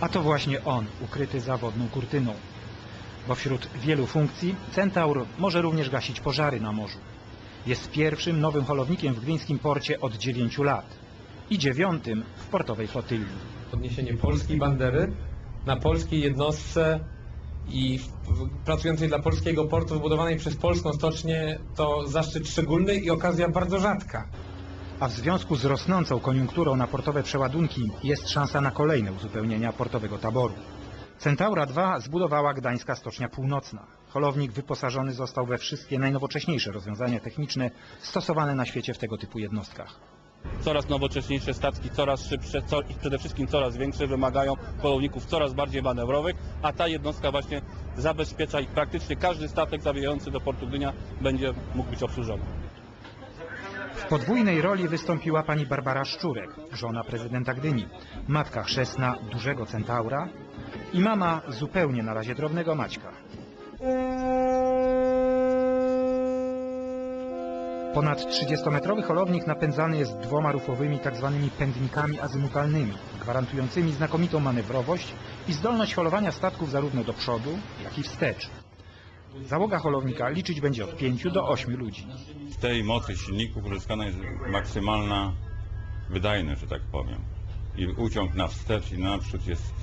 A to właśnie on, ukryty za wodną kurtyną. Bo wśród wielu funkcji Centaur może również gasić pożary na morzu. Jest pierwszym nowym holownikiem w gdyńskim porcie od 9 lat i dziewiątym w portowej flotyli. podniesienie polskiej bandery na polskiej jednostce i pracującej dla polskiego portu wybudowanej przez polską stocznię to zaszczyt szczególny i okazja bardzo rzadka. A w związku z rosnącą koniunkturą na portowe przeładunki jest szansa na kolejne uzupełnienia portowego taboru. Centaura 2 zbudowała Gdańska Stocznia Północna. Holownik wyposażony został we wszystkie najnowocześniejsze rozwiązania techniczne stosowane na świecie w tego typu jednostkach. coraz nowocześniejsze statki, coraz szybsze co, i przede wszystkim coraz większe, wymagają polowników coraz bardziej manewrowych, a ta jednostka właśnie zabezpiecza ich praktycznie każdy statek zawijający do portu Gdynia będzie mógł być obsłużony. W podwójnej roli wystąpiła pani Barbara Szczurek, żona prezydenta Gdyni, matka chrzestna dużego centaura i mama zupełnie na razie drobnego Maćka. Ponad 30-metrowy holownik napędzany jest dwoma rufowymi tzw. pędnikami azymutalnymi, gwarantującymi znakomitą manewrowość i zdolność holowania statków zarówno do przodu, jak i wstecz. Załoga holownika liczyć będzie od 5 do 8 ludzi. Z tej mocy silników uzyskana jest maksymalna wydajność, że tak powiem. I uciąg na wstecz i na naprzód jest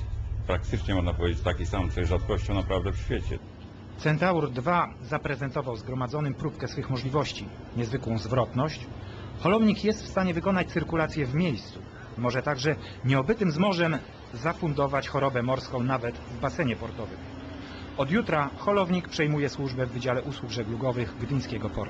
praktycznie, można powiedzieć, taki sam, co jest rzadkością naprawdę w świecie. Centaur 2 zaprezentował zgromadzonym próbkę swych możliwości, niezwykłą zwrotność. Holownik jest w stanie wykonać cyrkulację w miejscu. Może także nieobytym z morzem zafundować chorobę morską nawet w basenie portowym. Od jutra holownik przejmuje służbę w Wydziale Usług Żeglugowych Gdyńskiego Portu.